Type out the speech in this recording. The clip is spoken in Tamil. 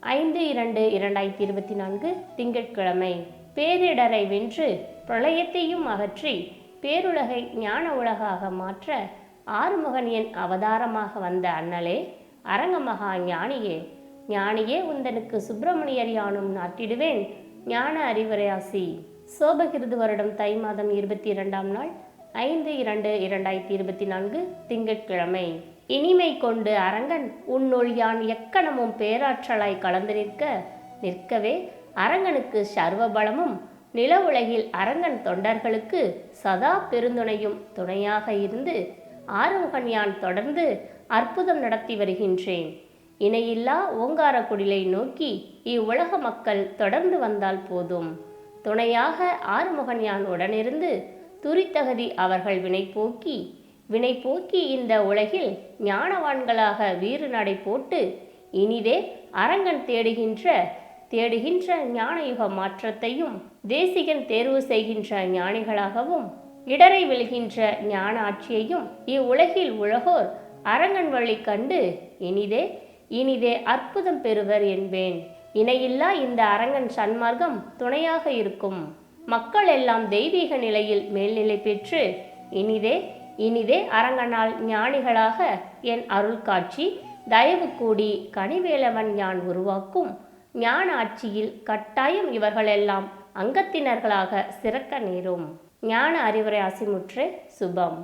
ஐந்து இரண்டு இரண்டாயிரத்தி இருபத்தி நான்கு திங்கட்கிழமை. பேரிடரை வென்று பிரளயத்தையும் அகற்றி பேருலகை ஞான உலகாக மாற்ற ஆறுமுகன் என் அவதாரமாக வந்த அண்ணலே அரங்கமகா ஞானியே ஞானியே உந்தனுக்கு சுப்பிரமணியர் யானும் நாட்டிடுவேன் ஞான அறிவுரையாசி. சோபகிருது வருடம் தை மாதம் இருபத்தி இரண்டாம் நாள் ஐந்து இரண்டு இரண்டாயிரத்தி இருபத்தி நான்கு திங்கட்கிழமை. இனிமை கொண்டு அரங்கன் உன்னுள் யான் எக்கணமும் பேராற்றலாய் கலந்து நிற்க நிற்கவே அரங்கனுக்கு சர்வ பலமும் நில உலகில் அரங்கன் தொண்டர்களுக்கு சதா பெருந்துணையும் துணையாக இருந்து ஆறுமுகன் யான் தொடர்ந்து அற்புதம் நடத்தி வருகின்றேன். இணையில்லா ஓங்கார குடிலை நோக்கி இவ்வுலக மக்கள் தொடர்ந்து வந்தால் போதும். துணையாக ஆறுமுகன் யான் உடனிருந்து துரித்தகதி அவர்கள் வினை போக்கி வினை போக்கி இந்த உலகில் ஞானவான்களாக வீறு நடை போட்டு இனிதே அரங்கன் தேடுகின்ற தேடுகின்ற ஞானயுக மாற்றத்தையும் தேசிகன் தேர்வு செய்கின்ற ஞானிகளாகவும் இடரை விழுகின்ற ஞான ஆட்சியையும் இவ்வுலகில் உலகோர் அரங்கன் வழி கண்டு இனிதே இனிதே அற்புதம் பெறுவர் என்பேன். இணையில்லா இந்த அரங்கன் சன்மார்க்கம் துணையாக இருக்கும். மக்கள் எல்லாம் தெய்வீக நிலையில் மேல்நிலை பெற்று இனிதே இனிதே அரங்கனால் ஞானிகளாக என் அருள் காட்சி தயவு கூடி கனிவேலவன் யான் உருவாக்கும். ஞான ஆட்சியில் கட்டாயம் இவர்களெல்லாம் அங்கத்தினர்களாக சிறக்க நேரும். ஞான அறிவுரை அசிமுற்று சுபம்.